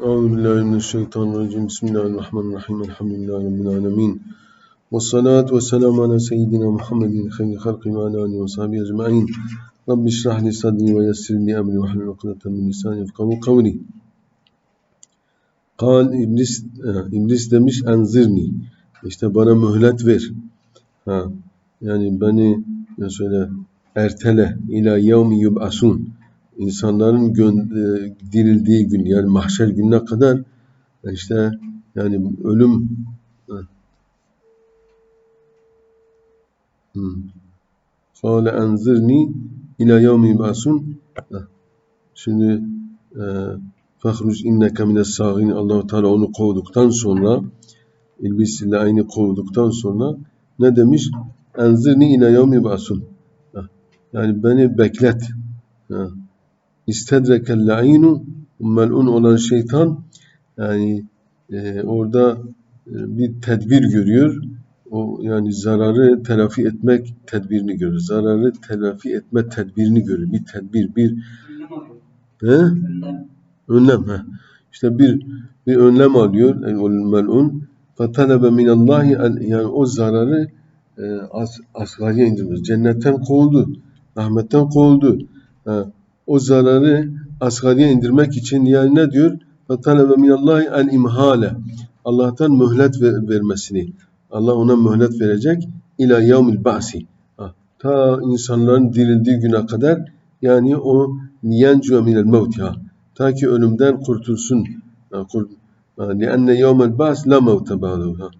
Euzubillahimineşşeytanirracim. Bismillahirrahmanirrahim. Elhamdülillahi Rabbil alemin. Ve salatu ve selamu ala seyyidina Muhammedin hayri halki ve ala alihi ve sahbihi ecma'in. Rabbi işrah li sadri ve yessir li emri ve hlul ukdeten min lisani yefkavu kavli. Kal iblis, e, iblis demiş enzirni. İşte bana mühlet ver. Ha, yani beni ne söyle ertele ila yevmi yub'asun. İnsanların e, dirildiği gün yani mahşer gününe kadar işte yani ölüm Kâle enzirni ila yevmi yub'asun. Şimdi e, fahruc inneke mines sâgin Allahu Teala onu kovduktan sonra İblis ile aynı kovduktan sonra ne demiş? Enzirni ila yevmi yub'asun. Yani beni beklet. Ha. İstedrekel la'inu mel'un olan şeytan yani e, orada e, bir tedbir görüyor. O yani zararı telafi etmek tedbirini görür. Zararı telafi etme tedbirini görür. Bir tedbir, bir he? önlem. He. İşte bir bir önlem alıyor yani mel'un fetalebe minallahi yani o zararı e, as, asgariye indirmez. Cennetten kovuldu. Rahmetten kovuldu. Ha O zararı asgariye indirmek için yani ne diyor? فَطَلَبَ مِنَ اللّٰهِ الْاِمْهَالَ Allah'tan mühlet vermesini. Allah ona mühlet verecek. İlâ yevmil ba'si. Ta insanların dirildiği güne kadar yani o yencu minel mevt ya. Ta ki ölümden kurtulsun. لِأَنَّ يَوْمَ الْبَعْسِ لَا مَوْتَ بَعْدَهُ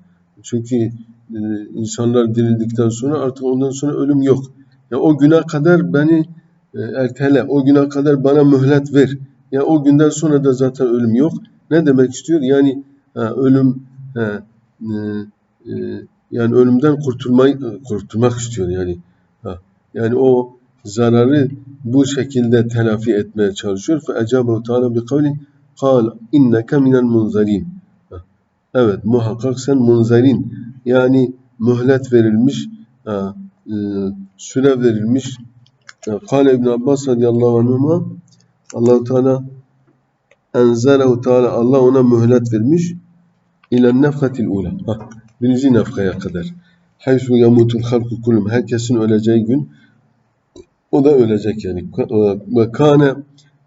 Çünkü e, insanlar dirildikten sonra artık ondan sonra ölüm yok. Yani o güne kadar beni e, ertele, o güne kadar bana mühlet ver. Ya o günden sonra da zaten ölüm yok. Ne demek istiyor? Yani ha, ölüm e, e, yani ölümden kurtulmayı kurtulmak istiyor yani. Ha, yani o zararı bu şekilde telafi etmeye çalışıyor. Fe ecabehu Teala bi kavli kal inneke minel munzarin. Evet muhakkak sen munzarin yani mühlet verilmiş, e, süre verilmiş Kale İbn Abbas radıyallahu anhuma Allahu Teala enzerehu Teala Allah ona mühlet vermiş ile nefhatil ula. Birinci nefkaya kadar. Haysu yamutul halku kulum. Herkesin öleceği gün o da ölecek yani. Ve kane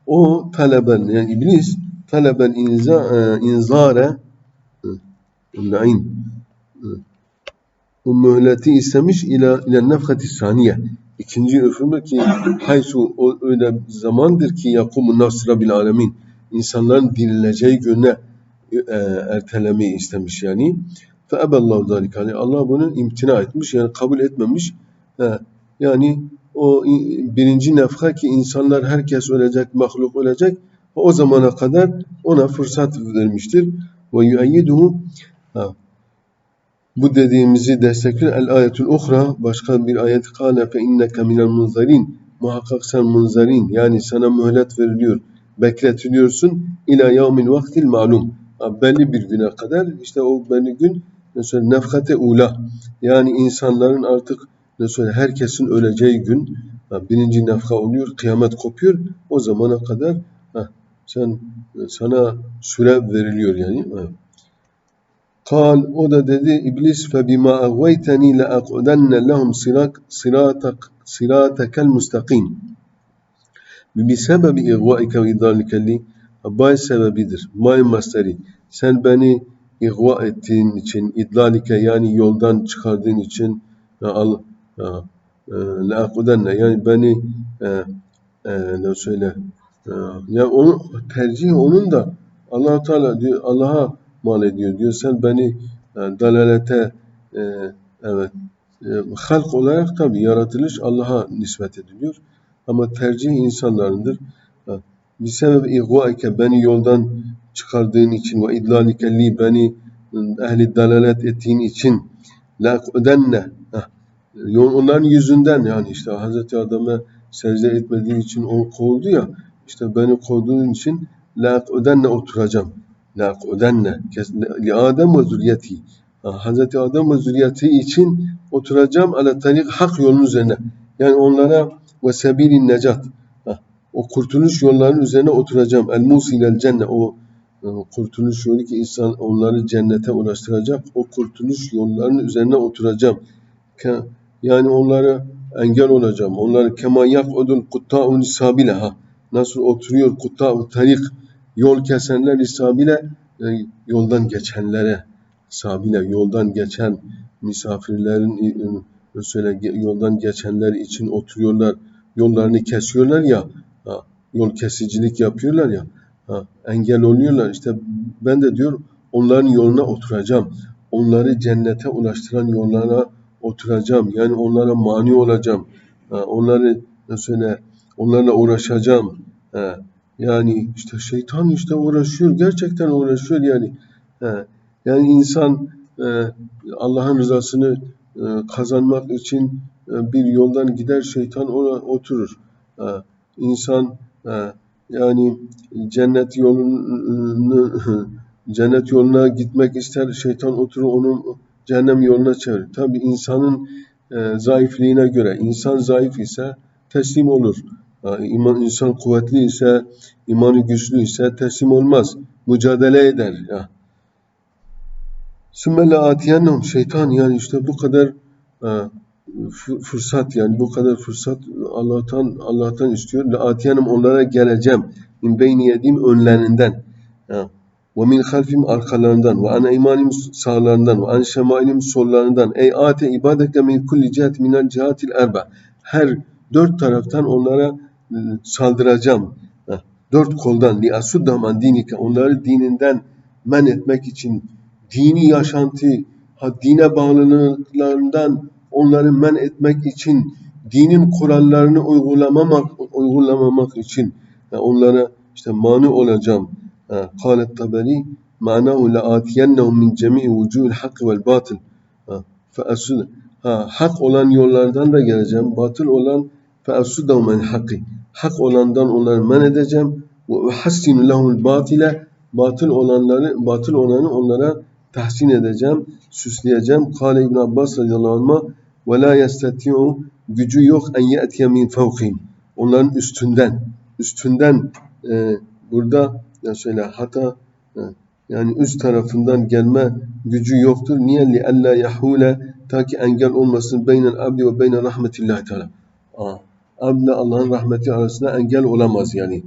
o taleben yani iblis taleben inza, e, inzare lain o mühleti istemiş ile ile nefhati saniye İkinci üfürme ki haysu o öyle zamandır ki yakumun nasra bil alemin. İnsanların dirileceği güne e, ertelemeyi istemiş yani. Fe eballahu zalik. Yani Allah bunu imtina etmiş yani kabul etmemiş. He, yani o birinci nefha ki insanlar herkes ölecek, mahluk ölecek. O zamana kadar ona fırsat vermiştir. Ve yuayyiduhu bu dediğimizi destekler. El ayetul uhra başka bir ayet. Kâle fe inneke minel munzarin. Muhakkak sen munzarin. Yani sana mühlet veriliyor bekletiliyorsun. İla yevmin vaktil malum. Belli bir güne kadar işte o belli gün mesela nefkate ula. Yani insanların artık mesela herkesin öleceği gün. Birinci nefka oluyor kıyamet kopuyor. O zamana kadar sen sana süre veriliyor yani. Kal o da dedi İblis fe bima agveyteni la aqudanna lehum siratak siratekel mustakim. Bir sebebi igvaike ve idalike li bay sebebidir. May masteri. Sen beni igva ettiğin için, idlalike yani yoldan çıkardığın için al la aqudanna yani beni e, e, ne söyle e, ya onu tercih onun da Allah Teala diyor Allah'a mal ediyor diyor. Sen beni e, dalalete e, evet e, halk olarak tabi yaratılış Allah'a nispet ediliyor. Ama tercih insanlarındır. Bir sebep igvaike beni yoldan çıkardığın için ve idlalike li beni ehli dalalet ettiğin için la ödenne onların yüzünden yani işte Hazreti Adem'e secde etmediği için o kovuldu ya işte beni kovduğun için la ödenne oturacağım la udenne li Adem ve zürriyeti. Hazreti Adem ve zürriyeti için oturacağım ala tarik hak yolun üzerine. Yani onlara ve sebilin necat. O kurtuluş yollarının üzerine oturacağım. El musilel cennet. O e, kurtuluş yolu ki insan onları cennete ulaştıracak. O kurtuluş yollarının üzerine oturacağım. Yani onlara engel olacağım. Onları kema yak'udul kutta'un isabile ha. Nasıl oturuyor kutta'u tarik yol kesenler isabile e, yoldan geçenlere sabile yoldan geçen misafirlerin e, mesela yoldan geçenler için oturuyorlar. Yollarını kesiyorlar ya. Yol kesicilik yapıyorlar ya. Engel oluyorlar. İşte ben de diyor onların yoluna oturacağım. Onları cennete ulaştıran yollara oturacağım. Yani onlara mani olacağım. Onları mesela onlarla uğraşacağım. Yani işte şeytan işte uğraşıyor. Gerçekten uğraşıyor yani. Ha, yani insan e, Allah'ın rızasını e, kazanmak için e, bir yoldan gider şeytan ona oturur. E, insan e, yani cennet yolunu cennet yoluna gitmek ister şeytan oturur onu cehennem yoluna çevirir. Tabi insanın e, zayıflığına göre insan zayıf ise teslim olur. E, iman insan kuvvetli ise imanı güçlü ise teslim olmaz. Mücadele eder. Ya. Sümmele atiyennehum şeytan yani işte bu kadar fı- fırsat yani bu kadar fırsat Allah'tan Allah'tan istiyor. Le atiyenim onlara geleceğim. Min beyni yedim önlerinden. Ha. Ve min halfim arkalarından ve an imanim sağlarından ve an şemailim sollarından. Ey ate ibadeke min kulli cihet minel cihatil erba. Her dört taraftan onlara saldıracağım. Dört koldan li asuddam an dinike onları dininden men etmek için dini yaşantı, dine bağlılıklarından onları men etmek için, dinin kurallarını uygulamamak, uygulamamak için onlara işte mani olacağım. Kâlet taberi ma'nahu la'atiyennehum min cemi'i vucuhil hakkı vel batıl. Hak olan yollardan da geleceğim, batıl olan fe'asudahum en hakkı. Hak olandan onları men edeceğim. Uhassinu lehumul batile batıl olanları, batıl olanı onlara tahsin edeceğim, süsleyeceğim. Kale İbn Abbas radıyallahu anh ve la gücü yok en ye'tiye min fevkihim. Onların üstünden, üstünden e, burada mesela hata e, yani üst tarafından gelme gücü yoktur. Niye? Li alla yahule ta ki engel olmasın beynel abdi ve beyne rahmetillahi teala. Aa, Abdle Allah'ın rahmeti arasında engel olamaz yani.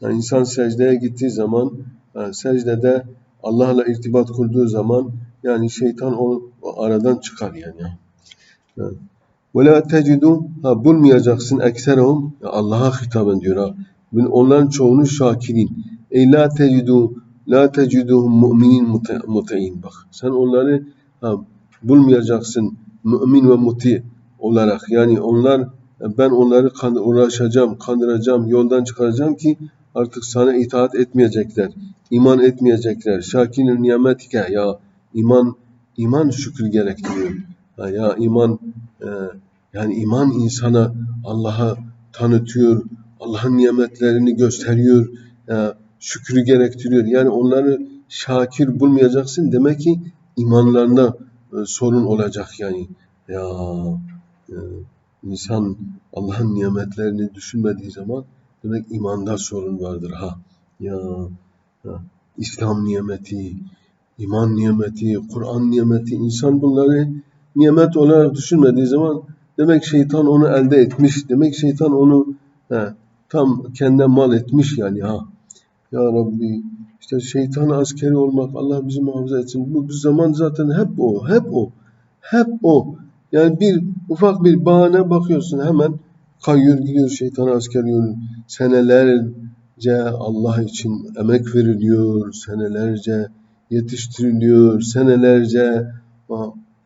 Yani insan secdeye gittiği zaman secdede Allah'la irtibat kurduğu zaman yani şeytan o, o aradan çıkar yani. Ve la tecidu ha bulmayacaksın ekserahum Ya Allah'a hitaben diyor ha. Onların çoğunu şakirin. Ey la tecidu la teciduhum mu'minin muti'in. Bak sen onları ha, bulmayacaksın mümin ve muti olarak. Yani onlar ben onları kan, uğraşacağım, kandıracağım, yoldan çıkaracağım ki artık sana itaat etmeyecekler. iman etmeyecekler. Şakinül nimetike ya iman iman şükür gerektiriyor. Ya iman e, yani iman insana Allah'a tanıtıyor, Allah'ın nimetlerini gösteriyor, e, şükrü gerektiriyor. Yani onları şakir bulmayacaksın demek ki imanlarına e, sorun olacak yani. Ya e, insan Allah'ın nimetlerini düşünmediği zaman demek imanda sorun vardır ha. Ya, ya İslam nimeti, iman nimeti, Kur'an nimeti insan bunları nimet olarak düşünmediği zaman demek şeytan onu elde etmiş. Demek şeytan onu he, tam kendine mal etmiş yani ha. Ya Rabbi işte şeytan askeri olmak Allah bizi muhafaza etsin. Bu, bu zaman zaten hep o, hep o, hep o. Yani bir ufak bir bahane bakıyorsun hemen kayıyor gidiyor şeytan askeri yolu. Senelerce Allah için emek veriliyor, senelerce yetiştiriliyor, senelerce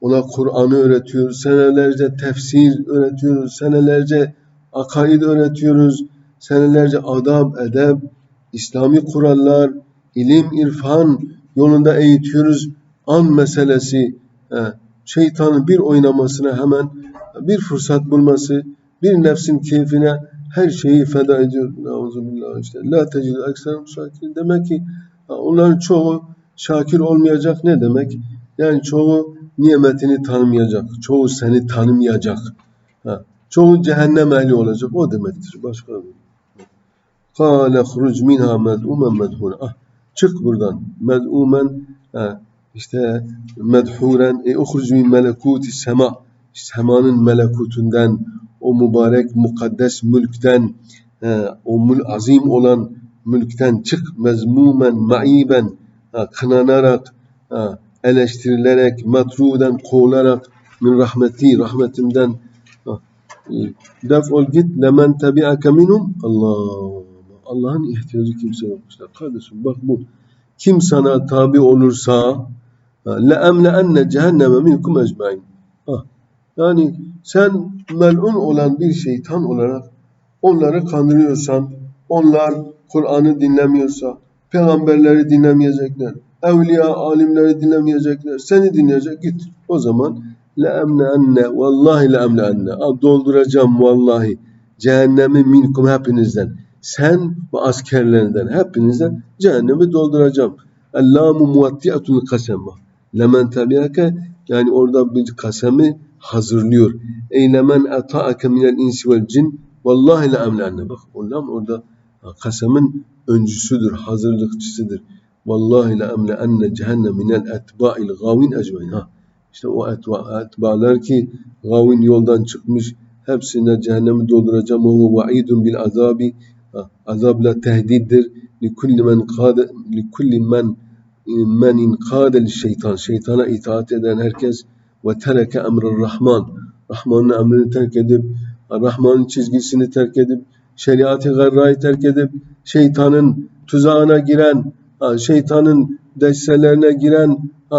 ona Kur'an'ı öğretiyoruz, senelerce tefsir öğretiyoruz, senelerce akaid öğretiyoruz, senelerce adab, edeb, İslami kurallar, ilim, irfan yolunda eğitiyoruz. An meselesi, şeytanın bir oynamasına hemen bir fırsat bulması, bir nefsin keyfine her şeyi feda ediyor. Nauzubillah işte. La tecidu ekserum şakirin. Demek ki onların çoğu şakir olmayacak ne demek? Yani çoğu nimetini tanımayacak. Çoğu seni tanımayacak. Ha, çoğu cehennem ehli olacak. O demektir. Başka bir. Kâle hruc minha med'umen medhûne. Ah, çık buradan. Med'umen ha, işte medhuren e uhrucu min melekuti sema semanın melekutundan o mübarek mukaddes mülkten e, o mül azim olan mülkten çık mezmumen maiben ha, kınanarak ha, eleştirilerek matruden kovularak min rahmeti rahmetimden e, defol git lemen tebi'ake minhum Allah Allah'ın ihtiyacı kimse yokmuş. Kardeşim bak bu kim sana tabi olursa لَاَمْلَأَنَّ cehenneme minkum ecmain. Yani sen melun olan bir şeytan olarak onları kandırıyorsan, onlar Kur'an'ı dinlemiyorsa, peygamberleri dinlemeyecekler, evliya, alimleri dinlemeyecekler, seni dinleyecek git. O zaman لَاَمْلَأَنَّ vallahi لَاَمْلَأَنَّ dolduracağım vallahi cehennemi minkum hepinizden. Sen ve askerlerinden hepinizden cehennemi dolduracağım. Allamu muvatti'atul kasema. Lemen tabiake yani orada bir kasemi hazırlıyor. Ey lemen ata'ake minel insi vel cin vallahi le emlenne. Bak Allah'ım orada kasemin öncüsüdür, hazırlıkçısıdır. Vallahi le emlenne cehennem minel etba'il gavin ecmain. Ha. İşte o etba, etbalar ki gavin yoldan çıkmış hepsine cehennemi dolduracağım. O vaidun bil azabi azabla tehdittir. Likulli men kade likulli men men inkâde şeytan, şeytana itaat eden herkes ve tereke emrel rahman, Rahman'ın emrini terk edip, Rahman'ın çizgisini terk edip, şeriatı garrayı terk edip, şeytanın tuzağına giren, şeytanın destelerine giren,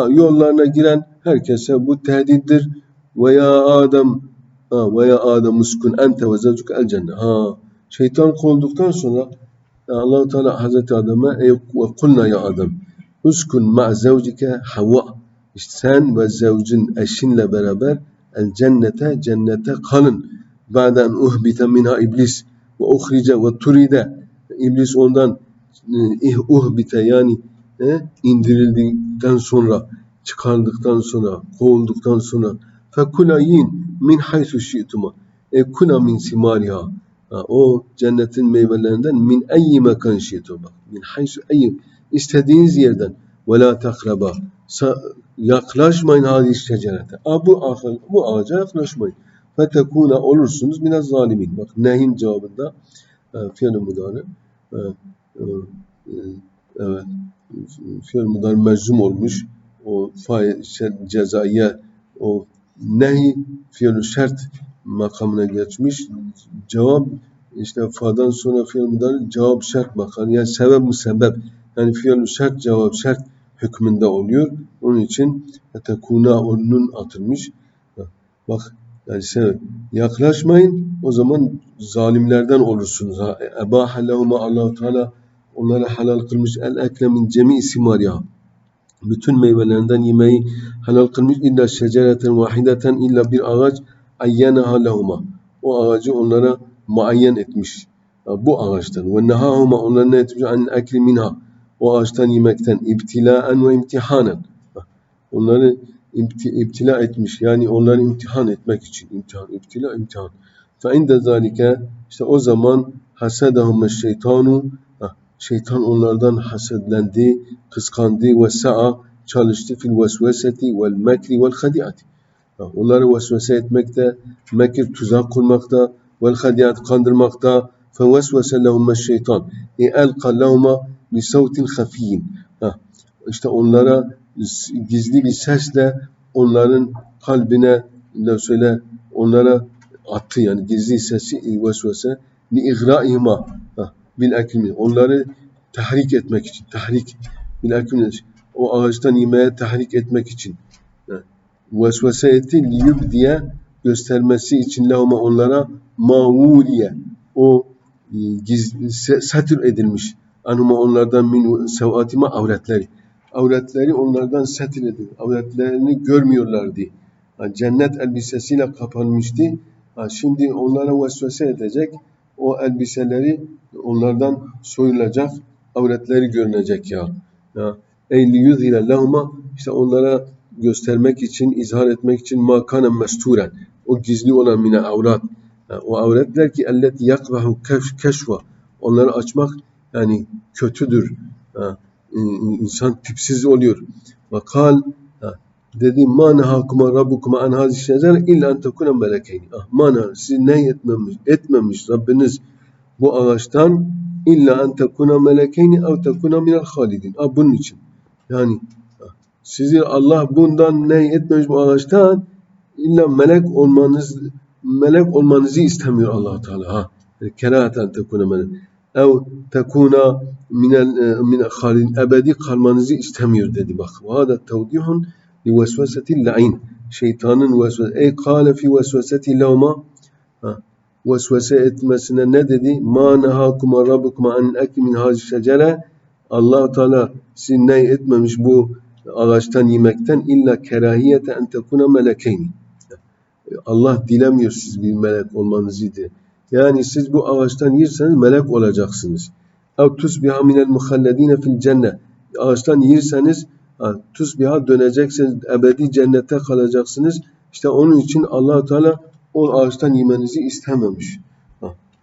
yollarına giren herkese bu tehdittir. Ve ya Adem ve ya Adem uskun ente ve zevcuke el cennet. Ha, şeytan kovulduktan sonra allah Teala Hazreti Adem'e ve kulna ya Adem Uskun ma zevcike Havva. İşte sen ve zevcin eşinle beraber el cennete cennete kalın. Ba'den uhbite minha iblis ve uhrice ve turide. İblis ondan eh, uhbite yani e, indirildikten sonra çıkardıktan sonra kovulduktan sonra fekula yiyin min haythu şi'tuma e kula min simariha o cennetin meyvelerinden min eyyi mekan şi'tuma min haythu eyyi istediğiniz yerden ve la takraba yaklaşmayın hadi şecerete. Bu, bu ağaca yaklaşmayın. Fetekuna olursunuz mine zalimin. Bak nehin cevabında e, fiil-i mudari e, e, evet fiil-i mudari meczum olmuş. O fail cezaiye o nehi fiil şert makamına geçmiş. Cevap işte fa'dan sonra fiil mudari cevap şart makam. Yani sebep mi sebep yani fiil şart cevap şart hükmünde oluyor. Onun için tekuna onun atılmış. Bak yani sebep. Yaklaşmayın o zaman zalimlerden olursunuz. Ebaha lehuma Allah Teala onlara halal kılmış el ekle min cemi simariha. Bütün meyvelerinden yemeği halal kılmış illa şecereten vahideten illa bir ağaç ayyenaha lehuma. O ağacı onlara muayyen etmiş. Bu ağaçtan. Ve nehahuma onlara ne etmiş? An ekli minha o ağaçtan yemekten ibtilaen ve imtihanen. Onları iptila etmiş. Yani onları imtihan etmek için. imtihan, iptila, imtihan. Fe inde zalike işte o zaman hasedahum şeytanu şeytan onlardan hasedlendi, kıskandı ve sa'a çalıştı fil vesveseti vel mekri vel hadiati. Onları vesvese etmekte, mekir tuzak kurmakta, vel hadiat kandırmakta. Fe vesvese lehum şeytan. E elqa lehuma bir savtin hafiyin. İşte onlara gizli bir sesle onların kalbine ne söyle onlara attı yani gizli sesi vesvese li igra'ihima bil ekmi. Onları tahrik etmek için tahrik bil ekmi. O ağaçtan yemeye tahrik etmek için vesvese etti liyub diye göstermesi için lehuma onlara mavuliye o e, gizli, satır edilmiş anuma onlardan min sevatime avretleri. Avretleri onlardan setiledi. Avretlerini görmüyorlardı. Yani cennet elbisesiyle kapanmıştı. Yani şimdi onlara vesvese edecek. O elbiseleri onlardan soyulacak. Avretleri görünecek ya. ya. Eyli yuzhire lehuma işte onlara göstermek için, izhar etmek için makanen mesturen. O gizli olan mine avrat. Yani o avretler ki ellet yakvahu keşva. Onları açmak yani kötüdür. e, insan tipsiz oluyor. Ve kal ha, dedi ma nehakuma rabbukuma an hazihi şecer illa en tekuna melekeyni. Ah, mana sizi ne etmemiş, etmemiş Rabbiniz bu ağaçtan illa en tekuna melekeyni ev tekuna minel halidin. Ah, bunun için. Yani sizi Allah bundan ne etmemiş bu ağaçtan illa melek olmanız melek olmanızı istemiyor Allah Teala. Ha. Kerahaten tekuna melek. Ev tekuna minel minel halidin ebedi kalmanızı istemiyor dedi bak. Ve hada tevdihun li vesvesetil la'in. Şeytanın vesvese. Ey kâle fi vesveseti levma vesvese etmesine ne dedi? Ma nehakuma rabbukuma an ekli min hazi şecere allah Teala sizi ne etmemiş bu ağaçtan yemekten illa kerahiyete en tekuna melekeyni. Allah dilemiyor siz bir melek olmanızı diye. Yani siz bu ağaçtan yerseniz melek olacaksınız. Ev tusbiha minel muhalledine fil cennet. Ağaçtan yerseniz tusbiha döneceksiniz, ebedi cennette kalacaksınız. İşte onun için allah Teala o ağaçtan yemenizi istememiş.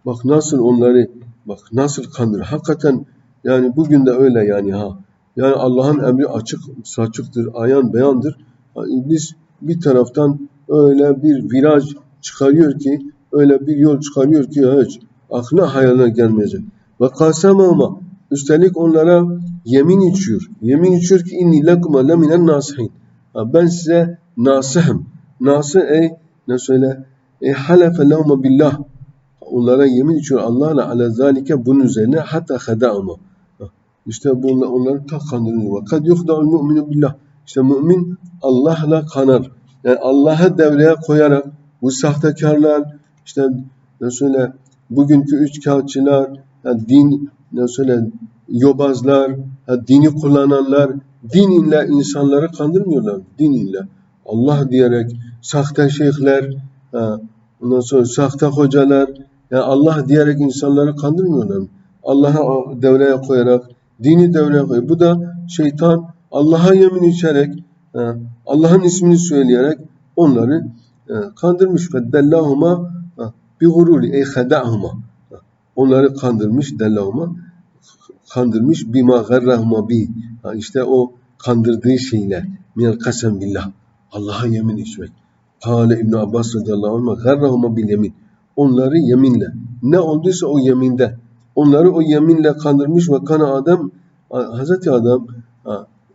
Bak nasıl onları, bak nasıl kandır. Hakikaten yani bugün de öyle yani ha. Yani Allah'ın emri açık, saçıktır, ayan beyandır. İblis bir taraftan öyle bir viraj çıkarıyor ki, öyle bir yol çıkarıyor ki hiç aklına hayaline gelmeyecek. Ve kasemama üstelik onlara yemin içiyor. Yemin içiyor ki inni lekuma leminen nasihin. Ben size nasihim. Nasih ey ne söyle? E halefe lehuma billah. Onlara yemin içiyor Allah'la ala zalike bunun üzerine hatta khada'uma. İşte bunlar onları ta kandırıyor. Ve kad yuhda'ul mu'minu billah. İşte mümin Allah'la kanar. Yani Allah'ı devreye koyarak bu sahtekarlar işte söyle bugünkü üç kağıtçılar yani din söyle yobazlar yani dini kullananlar din ile insanları kandırmıyorlar. Din ile. Allah diyerek sahte şeyhler Ha, ondan sonra sahte hocalar, yani Allah diyerek insanları kandırmıyorlar. Allah'a devreye koyarak, dini devreye koyarak. Bu da şeytan Allah'a yemin içerek, Allah'ın ismini söyleyerek onları e, kandırmış. Feddellahuma bi gururi ey khada'huma. Onları kandırmış, dellahuma kandırmış bima garrahuma bi. İşte o kandırdığı şeyler. Minel kasem billah. Allah'a yemin içmek. Kale İbn Abbas radıyallahu anh garrahuma bil yemin. Onları yeminle. Ne olduysa o yeminde. Onları o yeminle kandırmış ve kana adam Hazreti Adam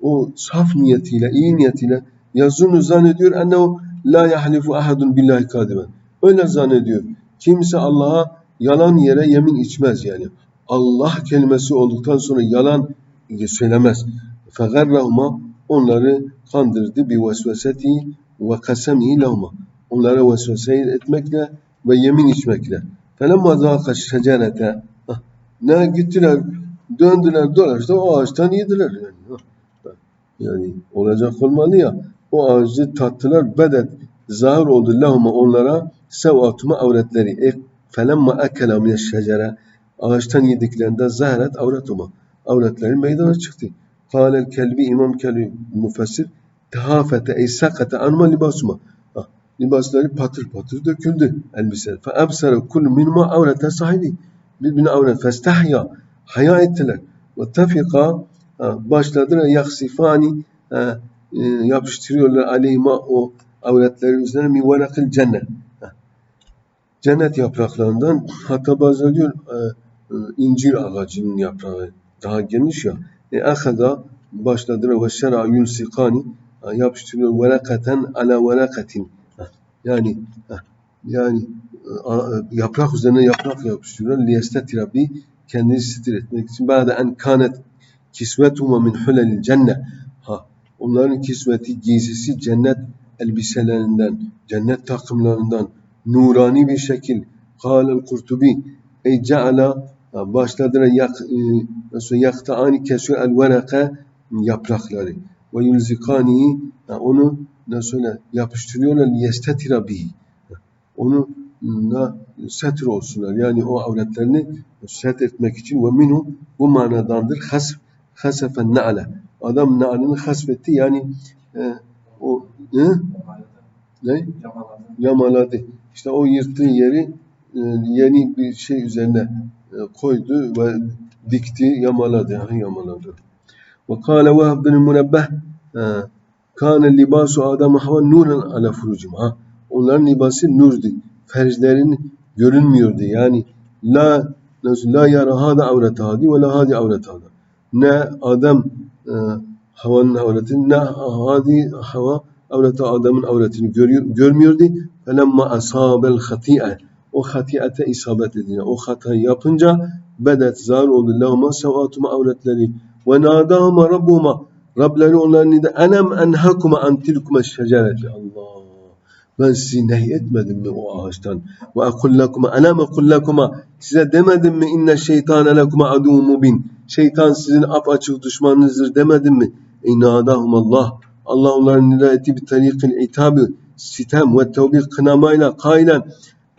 o saf niyetiyle, iyi niyetiyle yazını zannediyor ennehu la yahlifu ahadun billahi kadiben. Öyle zannediyor. Kimse Allah'a yalan yere yemin içmez yani. Allah kelimesi olduktan sonra yalan söylemez. Fegarrahuma onları kandırdı bir vesveseti ve kasemihi lehuma. Onlara vesvese etmekle ve yemin içmekle. Felemma zâka şecerete. Ne gittiler, döndüler, dolaştı, o ağaçtan yediler yani. Yani olacak olmalı ya. O ağacı tattılar, bedet, zahir oldu lehuma onlara sevatuma avretleri. E, felemma ekela mine şecere. Ağaçtan yediklerinde zahiret avretuma. Avretleri meydana çıktı. Kâlel kelbi İmam Kelbi müfessir tehafete ey sakate anma libasuma. Ah, libasları patır patır döküldü elbise. Fe ebsere kullu minuma avrete sahibi. Birbirine avret. Festahya. Haya ettiler. Ve tefika başladılar yaksifani e, yapıştırıyorlar aleyhima o avretleri üzerine mi varakil cennet. Cennet yapraklarından hatta bazıları diyor e, e, incir ağacının yaprağı daha geniş ya. E ahada başladılar ve şer'a yulsikani yapıştırıyor verakaten ala verakatin. Yani yani yaprak üzerine yaprak yapıştırıyor. Liyestetira bi kendini sitir etmek için. Ba'de en kanet kisvetuhuma min hulelil cennet. Ha, onların kisveti, giysisi cennet elbiselerinden, cennet takımlarından nurani bir şekil. Kâlel Kurtubi ey ceala başladılar yak, e, yaktaani kesiyor el veraka yaprakları ve yulzikanihi yani onu ne söyle yapıştırıyorlar yestetira bihi. Onu na setir olsunlar. Yani o avretlerini set etmek için ve minhu bu manadandır. Has hasefen na'le. Adam na'lını hasfetti yani e, o e? ne? Yamaladı. İşte o yırttığı yeri e, yeni bir şey üzerine e, koydu ve dikti, yamaladı. Yani yamaladı. Ve kâle Vehb bin Münebbeh ha, kâne libasu Adem havan nuren ala furucim. Onların libası nurdu. Ferçlerin görünmüyordu. Yani la la yara hada avret hadi ve la hadi avret. Ne Adem e, havanın avretini ne hadi hava avreti Adem'in avretini görüyor, görmüyordu. Felemma asabel hati'e o hatiyete isabet edince, o hatayı yapınca bedet zar oldu. Lehuma sevatuma avretleri ve nadahuma rabbuhuma Rableri onların nida enem enhakuma an tilkuma şecereti. Allah! Ben sizi nehyetmedim mi o ağaçtan? Ve ekul lekuma enem ekul lekuma size demedim mi inne şeytane lekuma aduvun mubin? Şeytan sizin apaçık düşmanınızdır demedim mi? İnadahum Allah Allah onların nida etti bir tarikil itabi sitem ve tevbik kınamayla kailen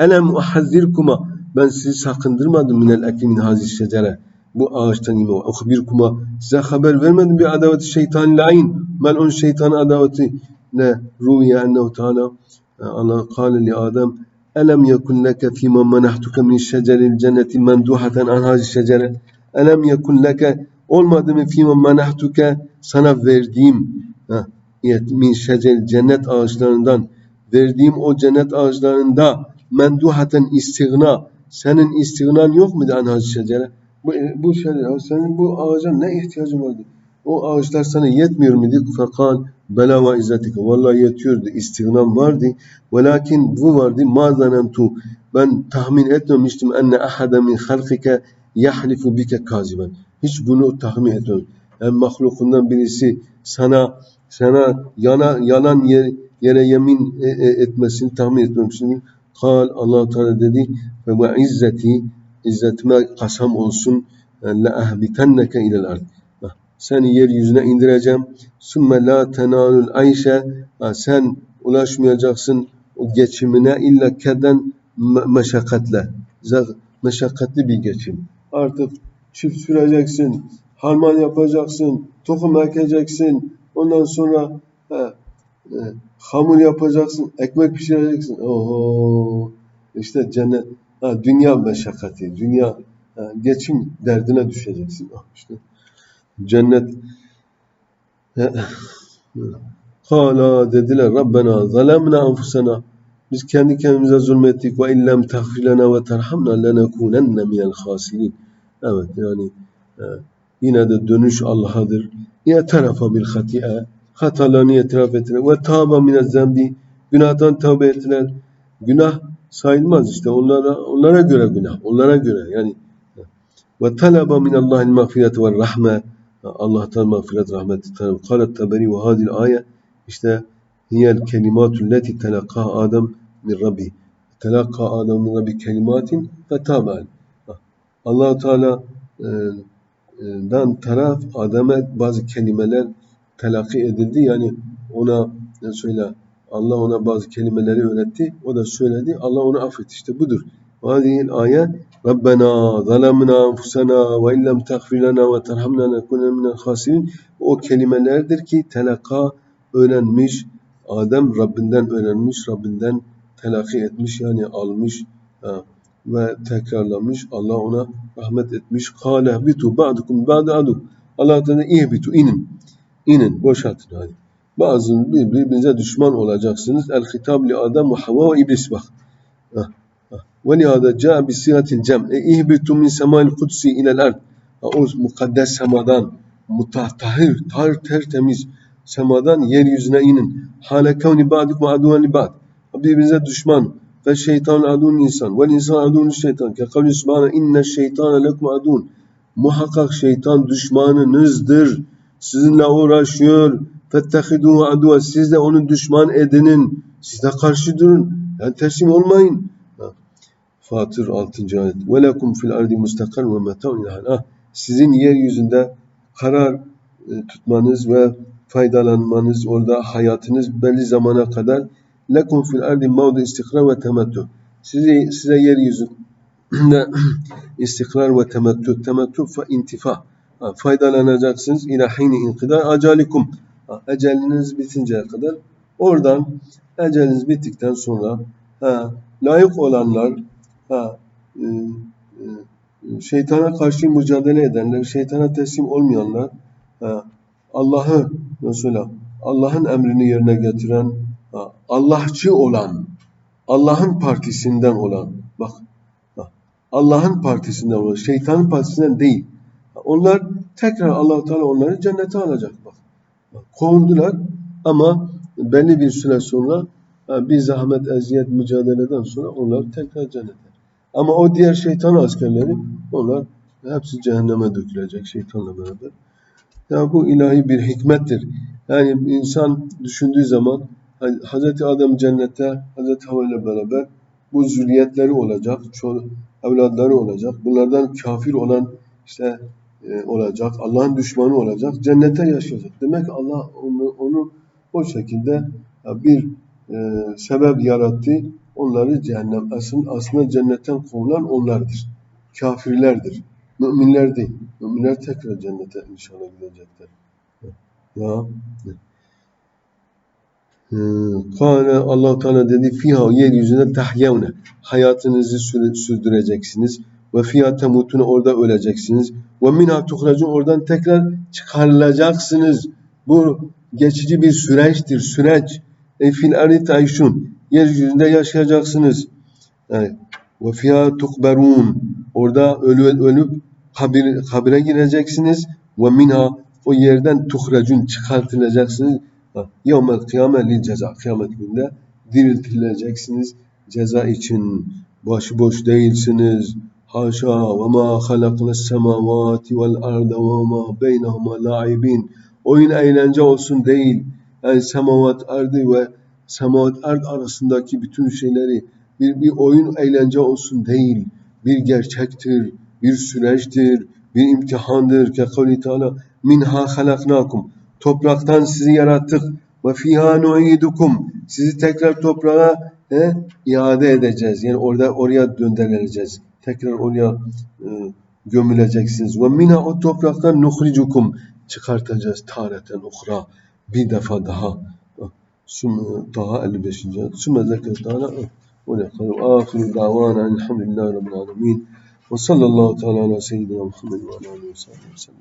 Elem uhazzirkuma ben sizi sakındırmadım minel ekli min hazis şecere. Bu ağaçtan yeme uhbirkuma. Size haber vermedim bir adaveti şeytan lain. Melun şeytan adaveti ne ruviye ennehu teala Allah kâle li Adem elem yekun leke fîmen menahtuke min şeceril cenneti menduhaten an hazis şecere. Elem yekun leke olmadı mı fîmen menahtuke sana verdiğim ha, min şeceril cennet ağaçlarından verdiğim o cennet ağaçlarında menduhaten istigna senin istignan yok muydu anhaz şecere? Bu, bu şecere, senin bu ağaca ne ihtiyacın vardı? O ağaçlar sana yetmiyor muydu? Fakal bela ve izzetike. Vallahi yetiyordu. İstignan vardı. Velakin bu vardı. Ma zanentu. Ben tahmin etmemiştim enne ahade min halkike yahlifu bike kaziben. Hiç bunu tahmin etmedim. Yani mahlukundan birisi sana sana yana, yalan yer, yere yemin e, e, etmesini tahmin etmemiştim. Kal Allah Teala dedi ve ve izzeti izzetime kasam olsun la ahbitenneke ilel ard. Seni yeryüzüne indireceğim. Sümme la tenalul ayşe sen ulaşmayacaksın o geçimine illa keden meşakkatle. Meşakkatli bir geçim. Artık çift süreceksin, harman yapacaksın, tohum ekeceksin. Ondan sonra he, e, hamur yapacaksın, ekmek pişireceksin. Oho, işte cennet, ha, dünya meşakkati, dünya ha, geçim derdine düşeceksin. Ah, işte cennet. Hala dediler Rabbena zalemna anfusena biz kendi kendimize zulmettik ve illem tahfilena ve terhamna lenekunenne minel hasirin. Evet yani yine de dönüş Allah'adır. Ya tarafa bil hati'e hatalarını itiraf ettiler. Ve tâba mine zembi günahtan tövbe ettiler. Günah sayılmaz işte onlara onlara göre günah. Onlara göre yani ve talaba min Allah'il mağfiret ve rahme Allah'tan mağfiret rahmet talep. Kalet taberi ve hadil işte hiyel kelimatul leti telakka Adem min Rabbi. Telakka Adem min Rabbi kelimatin ve taben. Allah Teala e, dan taraf Adem'e bazı kelimeler telakki edildi. Yani ona ne söyle Allah ona bazı kelimeleri öğretti. O da söyledi. Allah onu affetti. İşte budur. Hadihil ayet Rabbena zalemna enfusena ve illem tagfir lana ve terhamna nekune minel hasirin. O kelimelerdir ki telakka öğrenmiş. Adem Rabbinden öğrenmiş. Rabbinden telakki etmiş. Yani almış ha, ve tekrarlamış. Allah ona rahmet etmiş. Kâle bitu ba'dukum ba'de adu. Allah Teala ihbitu inin inin, boşaltın hadi. Bazı birbirinize düşman olacaksınız. El hitab li Adem ve Havva ve iblis bak. Ve lihada ca'a bi sigatil cem. E ihbitu min semal kudsi ilel ard. O mukaddes semadan, mutahhir, tar tertemiz semadan yeryüzüne inin. Hale kavni ba'dikum aduven li ba'd. Birbirinize düşman. Ve şeytan adun insan. Ve insan adun şeytan. Ke kavli subhane inne şeytane lekum adun. Muhakkak şeytan düşmanınızdır sizinle uğraşıyor. Fettehiduhu aduve. Siz de onu düşman edinin. Siz de karşı durun. Yani teslim olmayın. Fatır 6. ayet. Ve lekum fil ardi mustakar ve meta'un ah, Sizin yeryüzünde karar e, tutmanız ve faydalanmanız, orada hayatınız belli zamana kadar lekum fil ardi mavdu istikrar ve temettü. Size, size yeryüzünde istikrar ve temettü. Temettü fe intifa faydalanacaksınız. İlâ hîni inkidâ acalikum. Eceliniz bitinceye kadar. Oradan eceliniz bittikten sonra ha, layık olanlar ha, e, e, şeytana karşı mücadele edenler, şeytana teslim olmayanlar Allah'ı mesela Allah'ın emrini yerine getiren, Allahçı olan, Allah'ın partisinden olan, bak, bak, Allah'ın partisinden olan, şeytanın partisinden değil. Onlar tekrar Allah Teala onları cennete alacak. Bak, bak kovuldular ama belli bir süre sonra bir zahmet, eziyet, mücadeleden sonra onlar tekrar cennete. Ama o diğer şeytan askerleri onlar hepsi cehenneme dökülecek şeytanla beraber. Ya bu ilahi bir hikmettir. Yani insan düşündüğü zaman hani Hz. Adem cennette Hz. Havva ile beraber bu zürriyetleri olacak, ço- evlatları olacak. Bunlardan kafir olan işte e, olacak, Allah'ın düşmanı olacak, cennete yaşayacak. Demek Allah onu, onu o şekilde ya bir e, sebep yarattı. Onları cehennem, aslında, aslında cennetten kovulan onlardır. Kafirlerdir. Müminler değil. Müminler tekrar cennete inşallah gidecekler. Ya. Kâle allah Teala dedi fiha yeryüzünde tahyevne hayatınızı sür- sürdüreceksiniz ve fiha temutune orada öleceksiniz ve minha tuhracun oradan tekrar çıkarılacaksınız. Bu geçici bir süreçtir. Süreç. E fil ardi tayşun yeryüzünde yaşayacaksınız. Yani, ve fiha tukberun orada ölü, ölüp kabir, kabire gireceksiniz ve minha o yerden tuhracun çıkartılacaksınız. Yevmel kıyamet lil ceza. Kıyamet günde diriltileceksiniz ceza için. Başıboş değilsiniz. Haşa ve ma halakna semavati vel arda ve ma beynehuma laibin. Oyun eğlence olsun değil. Yani semavat ardı ve semavat ard arasındaki bütün şeyleri bir, bir oyun eğlence olsun değil. Bir gerçektir, bir süreçtir, bir imtihandır. Ke kavli Teala minha halaknakum. Topraktan sizi yarattık. Ve fiha nu'idukum. Sizi tekrar toprağa he, iade edeceğiz. Yani orada oraya döndürüleceğiz. Tekrar oraya e, gömüleceksiniz. Ve mina o topraktan nuhricukum. Çıkartacağız tareten uhra. Bir defa daha. Daha 55. Sümme zekre Teala ve nekadu ahiru davana elhamdülillahi rabbil alemin. Ve sallallahu teala ala seyyidina Muhammed ve ala aleyhi ve sellem.